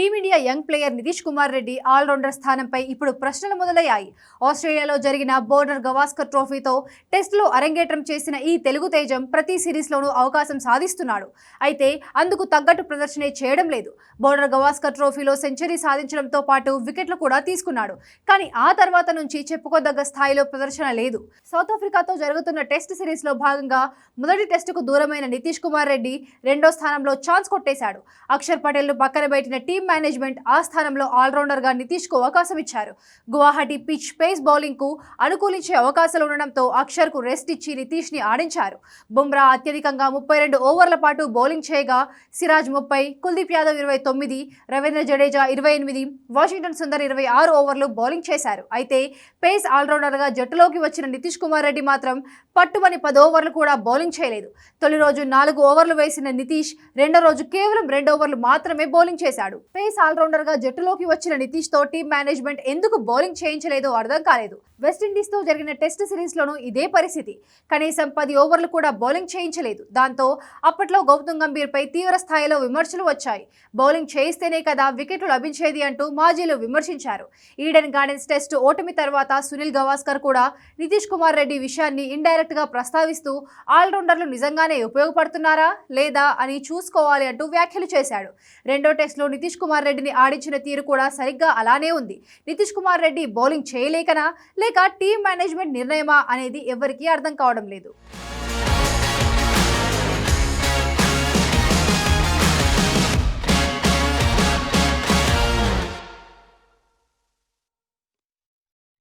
TV Australia young player Nitish Kumar Reddy allrounder స్థానంపై ఇప్పుడు ప్రశ్నలు మొదలయ్యాయి. ఆస్ట్రేలియాలో జరిగిన బోర్డర్ గవాస్కర్ ట్రోఫీతో టెస్టులో అరంగేట్రం చేసిన ఈ తెలుగు తేజం ప్రతి సిరీస్లోనూ అవకాశం సాధిస్తున్నాడు. అయితే అందుకు తగ్గట్టు ప్రదర్శనే చేయడం లేదు. బోర్డర్ గవాస్కర్ ట్రోఫీలో సెంచరీ సాధించడంతో పాటు వికెట్లు కూడా తీసుకున్నాడు. కానీ ఆ తర్వాత నుంచి చెప్పుకోదగ్గ స్థాయిలో ప్రదర్శన లేదు. సౌత్ ఆఫ్రికాతో జరుగుతున్న టెస్ట్ సిరీస్లో భాగంగా మొదటి టెస్టుకు దూరమైన నితీష్ కుమార్ రెడ్డి రెండో స్థానంలో ఛాన్స్ కొట్టేశాడు. అక్షర్ పటేల్ను పక్కన పెట్టిన టీం మేనేజ్మెంట్ ఆ స్థానంలో ఆల్రౌండర్గా నితీష్కు అవకాశం ఇచ్చారు. గువాహటి పిచ్ పేస్ బౌలింగ్కు అనుకూలించే అవకాశాలు ఉండడంతో అక్షర్కు రెస్ట్ ఇచ్చి నితీష్ని ఆడించారు. బుమ్రా అత్యధికంగా ముప్పై రెండు ఓవర్ల పాటు బౌలింగ్ చేయగా సిరాజ్ ముప్పై కుల్దీప్ యాదవ్ ఇరవై తొమ్మిది రవీంద్ర జడేజా ఇరవై ఎనిమిది వాషింగ్టన్ సుందర్ ఇరవై ఆరు ఓవర్లు బౌలింగ్ చేశారు. అయితే పేస్ ఆల్రౌండర్గా జట్టులోకి వచ్చిన నితీష్ కుమార్ రెడ్డి మాత్రం పట్టుమని పది ఓవర్లు కూడా బౌలింగ్ చేయలేదు. తొలి రోజు నాలుగు ఓవర్లు వేసిన నితీష్ రెండో రోజు కేవలం రెండు ఓవర్లు మాత్రమే బౌలింగ్ చేశాడు. పేస్ ఆల్రౌండర్గా జట్టులోకి వచ్చిన నితీష్తో టీం మేనేజ్మెంట్ ఎందుకు బౌలింగ్ చేయించలేదో అర్థం కాలేదు. వెస్టిండీస్తో జరిగిన టెస్ట్ సిరీస్లోనూ ఇదే పరిస్థితి. కనీసం పది ఓవర్లు కూడా బౌలింగ్ చేయించలేదు. దాంతో అప్పట్లో గౌతమ్ గంభీర్పై తీవ్ర స్థాయిలో విమర్శలు వచ్చాయి. బౌలింగ్ చేయిస్తేనే కదా వికెట్లు లభించేది అంటూ మాజీలు విమర్శించారు. ఈడెన్ గార్డెన్స్ టెస్ట్ ఓటమి తర్వాత సునీల్ గవాస్కర్ కూడా నితీష్ కుమార్ రెడ్డి విషయాన్ని ఇండైరెక్ట్గా ప్రస్తావిస్తూ ఆల్రౌండర్లు నిజంగానే ఉపయోగపడుతున్నారా లేదా అని చూసుకోవాలి అంటూ వ్యాఖ్యలు చేశాడు. రెండో టెస్ట్లో నితీష్ కుమార్ రెడ్డి రెడ్డిని ఆడించిన తీరు కూడా సరిగ్గా అలానే ఉంది. నితీష్ కుమార్ రెడ్డి బౌలింగ్ చేయలేకనా? లేక టీం మేనేజ్మెంట్ నిర్ణయమా? అనేది ఎవరికీ అర్థం కావడం లేదు.